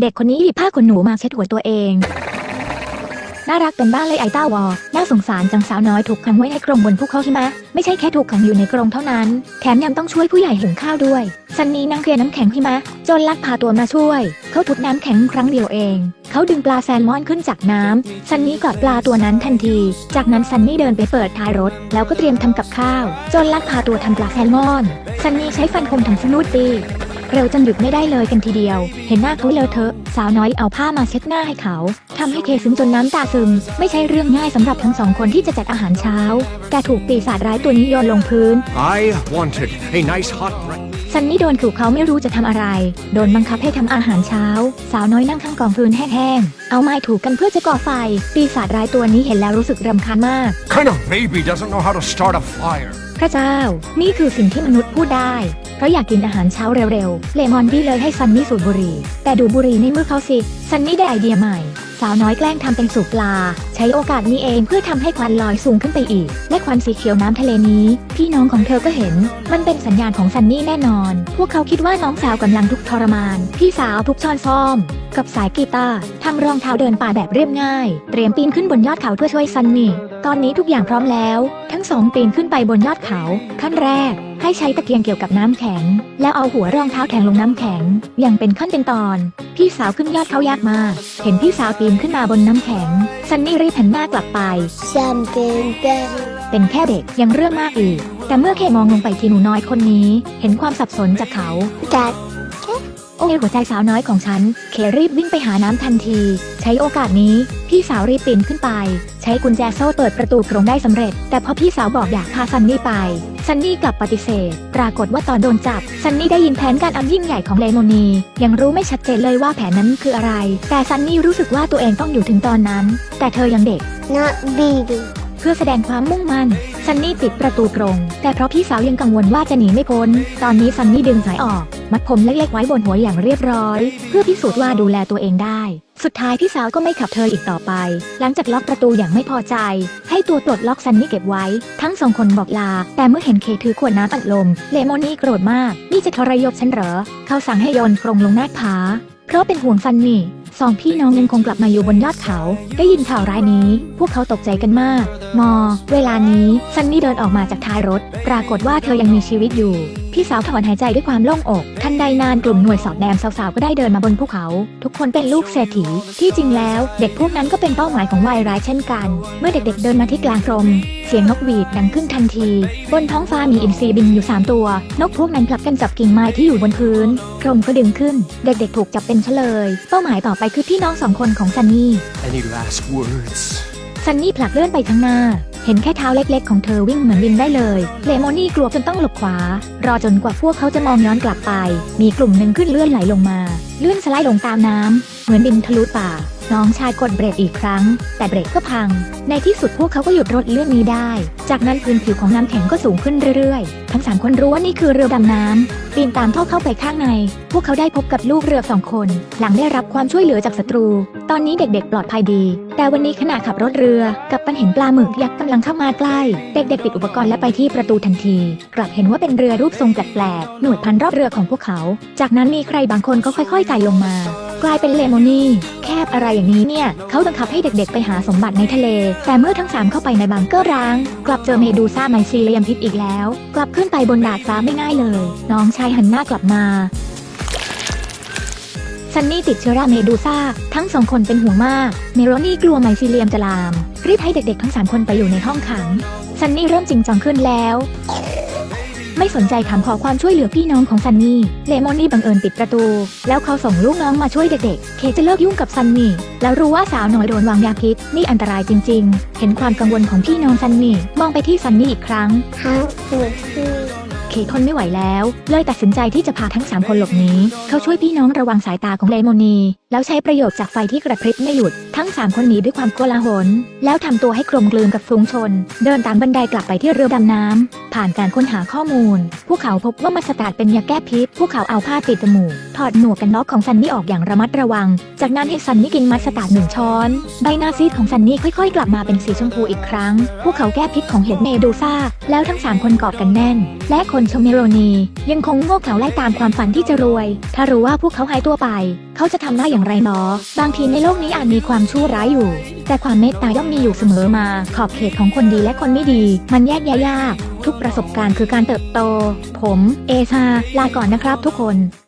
เด็กคนนี้หยิบผ้าขนหนูมาเช็ดหัวตัวเอง น่ารักเป็นบ้านเลยไอต้าวอ น่าสงสารจังสาวน้อยถูกขังไว้ในกรงบนภูเขาหิมะ ไม่ใช่แค่ถูกขังอยู่ในกรงเท่านั้น แถมยังต้องช่วยผู้ใหญ่หุงข้าวด้วยซันนี่นั่งเคลียร์น้ำแข็งหิมะ จนลักพาตัวมาช่วย เขาทุบน้ำแข็งครั้งเดียวเอง เขาดึงปลาแซลมอนขึ้นจากน้ำซันนี่กอดปลาตัวนั้นทันที จากนั้นซันนี่เดินไปเปิดท้ายรถ แล้วก็เตรียมทำกับข้าว จนลักพาตัวทำปลาแซลมอนซันนี่ใช้ฟันคมทำสนูดตี เร็วจนหยุดไม่ได้เลยกันทีเดียว เห็นหน้าเขาเลอะเทอะ สาวน้อยเอาผ้ามาเช็ดหน้าให้เขาทำให้เคซึมจนน้ำตาซึม ไม่ใช่เรื่องง่ายสำหรับทั้งสองคนที่จะจัดอาหารเช้า แต่ถูกปีศาจร้ายตัวนี้โยนลงพื้น I wanted a nice hot breakfast. ซันนี่โดนขู่เขาไม่รู้จะทำอะไร โดนบังคับให้ทำอาหารเช้า สาวน้อยนั่งข้างกองฟืนแห้งๆ เอาไม้ถูกันเพื่อจะก่อไฟ ปีศาจร้ายตัวนี้เห็นแล้วรู้สึกรำคาญมาก Kind of baby doesn't know how to start a fire. พระเจ้า นี่คือสิ่งที่มนุษย์พูดได้ เพราะอยากกินอาหารเช้าเร็วๆ เลมอนดี้เลยให้ซันนี่สูบบุหรี่ แต่ดูบุหรี่ในมือเขาสิ ซันนี่ได้ไอเดียใหม่ สาวน้อยแกล้งทำเป็นสูบปลา ใช้โอกาสนี้เองเพื่อทำให้ควันลอยสูงขึ้นไปอีก และควันสีเขียวน้ำทะเลนี้ พี่น้องของเธอก็เห็น มันเป็นสัญญาณของซันนี่แน่นอน พวกเขาคิดว่าน้องสาวกำลังทุกทรมาน พี่สาวทุกช้อนซ่อม กับสายกีตาร์ทำรองเท้าเดินป่าแบบเรียบง่าย เตรียมปีนขึ้นบนยอดเขาเพื่อช่วยซันนี่ ตอนนี้ทุกอย่างพร้อมแล้ว ทั้งสองปีนขึ้นไปบนยอดเขา ขั้นแรก ให้ใช้ตะเกียงเกี่ยวกับน้ำแข็ง แล้วเอาหัวรองเท้าแข็งลงน้ำแข็ง อย่างเป็นขั้นเป็นตอน พี่สาวขึ้นยอดเขายากมาก เห็นพี่สาวปีนขึ้นมาบนน้ำแข็ง ซันนี่รีบหันหน้ากลับไป Something better. เป็นแค่เด็กยังเรื่องมากอีก แต่เมื่อเคมองลงไปที่หนูน้อยคนนี้ เห็นความสับสนจากเขา โอ้ยหัวใจสาวน้อยของฉัน เครีบวิ่งไปหาน้ำทันที ใช้โอกาสนี้ พี่สาวรีบปีนขึ้นไป ใช้กุญแจโซ่เปิดประตูกรงได้สำเร็จ แต่พอพี่สาวบอกอยากพาซันนี่ไป ซันนี่กลับปฏิเสธ ปรากฏว่าตอนโดนจับ ซันนี่ได้ยินแผนการอันยิ่งใหญ่ของเลโมนี ยังรู้ไม่ชัดเจนเลยว่าแผนนั้นคืออะไร แต่ซันนี่รู้สึกว่าตัวเองต้องอยู่ถึงตอนนั้น แต่เธอยังเด็ก Not baby. เพื่อแสดงความมุ่งมั่น ซันนี่ปิดประตูกรง แต่เพราะพี่สาวยังกังวลว่าจะหนีไม่พ้น ตอนนี้ซันนี่ดึงสายออก มัดผมเล็กๆไว้บนหัวอย่างเรียบร้อย เพื่อพิสูจน์ว่าดูแลตัวเองได้ สุดท้ายพี่สาวก็ไม่ขับเธออีกต่อไป หลังจากล็อกประตูอย่างไม่พอใจ ให้ตัวปลดล็อกซันนี่เก็บไว้ ทั้งสองคนบอกลา แต่เมื่อเห็นเคถือขวดน้ำอัดลม เลโมนี่โกรธมาก นี่จะทรยศฉันเหรอ เขาสั่งให้โยนกรงลงหน้าผา เพราะเป็นห่วงซันนี่สองพี่น้องยังคงกลับมาอยู่บนยอดเขา ได้ยินข่าวร้ายนี้ พวกเขาตกใจกันมาก มอ เวลานี้ซันนี่เดินออกมาจากท้ายรถ ปรากฏว่าเธอยังมีชีวิตอยู่ พี่สาวถอนหายใจด้วยความโล่งอกทั นใดนานกลุ่มหน่วยสอดแนมสาวๆ ก็ได้เดินมาบนภูเขา ทุกคนเป็นลูกเศรษฐี ที่จริงแล้วเด็กพวกนั้นก็เป็นเป้าหมายของวายร้ายเช่นกัน เมื่อเด็กๆเดินมาที่กลางกรม เสียงนกหวีดดังขึ้นทันที บนท้องฟ้ามีอินทรีบินอยู่สามตัว นกพวกนั้นผลัดกันจับกิ่งไม้ที่อยู่บนพื้นกรมก็ดึงขึ้น เด็กๆ ถูกจับเป็นเฉลย เป้าหมายต่อไปคือพี่น้องสองคนของซันนี่ Any last words? ซันนี่ผลักเลื่อนไปข้างหน้า เห็นแค่เท้าเล็กๆ ของเธอวิ่งเหมือนบินได้เลย เลโมนี่กลัวจนต้องหลบขวา รอจนกว่าพวกเขาจะมองย้อนกลับไป มีกลุ่มหนึ่งขึ้นเลื่อนไหลลงมา เลื่อนสไลด์ลงตามน้ำ เหมือนบินทะลุป่า น้องชายกดเบรกอีกครั้ง แต่เบรกก็พัง ในที่สุดพวกเขาก็หยุดรถเลื่อนนี้ได้ จากนั้นพื้นผิวของน้ำแข็งก็สูงขึ้นเรื่อยๆ ทั้งสามคนรู้ว่านี่คือเรือดำน้ำปีนตามท่อเข้าไปข้างใน พวกเขาได้พบกับลูกเรือสองคน หลังได้รับความช่วยเหลือจากศัตรู ตอนนี้เด็กๆ ปลอดภัยดี แต่วันนี้ขณะขับรถเรือกับปันเห็นปลาหมึกยักษ์กำลังเข้ามาใกล้ เด็กๆปิดอุปกรณ์และไปที่ประตูทันที กลับเห็นว่าเป็นเรือรูปทรงแปลกๆหนวดพันรอบเรือของพวกเขา จากนั้นมีใครบางคนก็ค่อยๆไต่ลงมา กลายเป็นเลโมนี่ บอะไรอย่างนี้เนี่ย เขาบังคับให้เด็กๆ ไปหาสมบัติในทะเล แต่เมื่อทั้งสามเข้าไปในบังเกอร์ร้าง กลับเจอเมดูซ่าไมซีเลียมพิษอีกแล้ว กลับขึ้นไปบนดาดฟ้าไม่ง่ายเลย น้องชายหันหน้ากลับมาซันนี่ติดเชื้อราเมดูซ่า ทั้งสองคนเป็นห่วงมาก เมโรนี่กลัวไมซีเลียมจะลาม รีบให้เด็กๆทั้งสามคนไปอยู่ในห้องขังซันนี่เริ่มจริงจังขึ้นแล้ว ไม่สนใจถามขอความช่วยเหลือพี่น้องของซันนี่ เลมอนนี่บังเอิญปิดประตู แล้วเขาส่งลูกน้องมาช่วยเด็กๆ เคจะเลิกยุ่งกับซันนี่ แล้วรู้ว่าสาวน้อยโดนวางยาพิษ นี่อันตรายจริงๆ เห็นความกังวลของพี่น้องซันนี่ มองไปที่ซันนี่อีกครั้ง How would he? เคทนไม่ไหวแล้ว เลยตัดสินใจที่จะพาทั้ง 3 คนหลบหนีเขาช่วยพี่น้องระวังสายตาของเลโมนี แล้วใช้ประโยชน์จากไฟที่กระพริบไม่หยุด ทั้ง 3 คนหนีด้วยความโกลาหลแล้วทำตัวให้กลมกลืนกับฝูงชน เดินตามบันไดกลับไปที่เรือดำน้ำ ผ่านการค้นหาข้อมูล พวกเขาพบว่ามัสตาร์ดเป็นยาแก้พิษ พวกเขาเอาผ้าปิดจมูก ถอดหมวกกันน็อกของซันนี่ออกอย่างระมัดระวัง จากนั้นให้ซันนี่กินมัสตาร์ดหนึ่งช้อน ใบหน้าซีดของซันนี่ค่อยๆ กลับมาเป็นสีชมพูอีกครั้ง พวกเขาแก้พิษของเห็ดเมดูซ่า แล้วทั้งสามคนกอดกันแน่น และคนชมเมโรนียังคงโง่เขลาไล่ตามความฝันที่จะรวย ถ้ารู้ว่าพวกเขาหายตัวไป เขาจะทำหน้าอย่างไรหนอบางทีในโลกนี้อาจมีความชั่วร้ายอยู่ แต่ความเมตตาย่อมมีอยู่เสมอมา ขอบเขตของคนดีและคนไม่ดี มันแยกแยะยาก ทุกประสบการณ์คือการเติบโต ผม เอชา ลาก่อนนะครับทุกคน